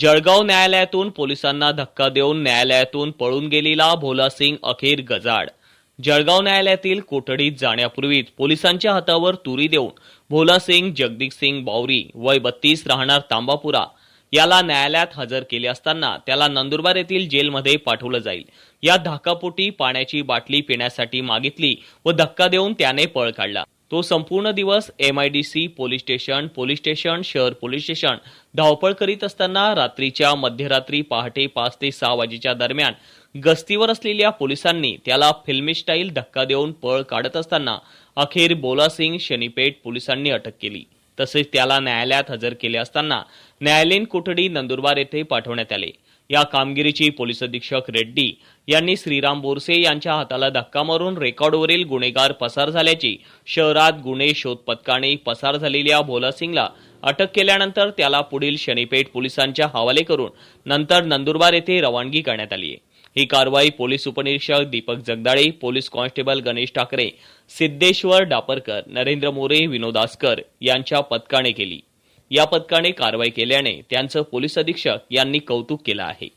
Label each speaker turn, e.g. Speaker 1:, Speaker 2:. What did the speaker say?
Speaker 1: जळगाव न्यायालयातून पोलिसांना धक्का देऊन न्यायालयातून पळून गेलेला भोला सिंग अखेर गजाड जळगाव न्यायालयातील कोठडीत जाण्यापूर्वीच पोलिसांच्या हातावर तुरी देऊन भोला सिंग जगदीश सिंग बावरी वय बत्तीस राहणार तांबापुरा याला न्यायालयात हजर केले असताना त्याला नंदुरबार येथील जेलमध्ये पाठवलं जाईल. या धाकापोटी पाण्याची बाटली पिण्यासाठी मागितली व धक्का देऊन त्याने पळ काढला. तो संपूर्ण दिवस M I D C police station police station शहर पोलीस स्टेशन धावपळ करीत असताना रात्रीच्या मध्यरात्री पहाटे पाच ते सहा वाजेच्या दरम्यान गस्तीवर असलेल्या पोलिसांनी त्याला फिल्मी स्टाईल धक्का देऊन पळ काढत असताना अखेर बोला सिंग शनीपेठ पोलिसांनी अटक केली. तसेच त्याला न्यायालयात हजर केले असताना न्यायालयीन कोठडी नंदुरबार येथे पाठवण्यात आले. या कामगिरीची पोलीस अधीक्षक रेड्डी यांनी श्रीराम बोरसे यांच्या हाताला धक्का मारून रेकॉर्डवरील गुन्हेगार पसार झाल्याची शहरात गुन्हे शोध पथकाने पसार झालेल्या भोलासिंगला अटक केल्यानंतर त्याला पुढील शनीपेठ पोलिसांच्या हवाले करून नंतर नंदुरबार येथे रवानगी करण्यात आली आहे. ही कारवाई पोलीस उपनिरीक्षक दीपक जगदाळे पोलीस कॉन्स्टेबल गणेश ठाकरे सिद्धेश्वर डापरकर नरेंद्र मोरे विनोद आस्कर यांच्या पथकाने केली. या पथकाने कारवाई केल्याने त्यांचं पोलीस अधीक्षक यांनी कौतुक केलं आहे.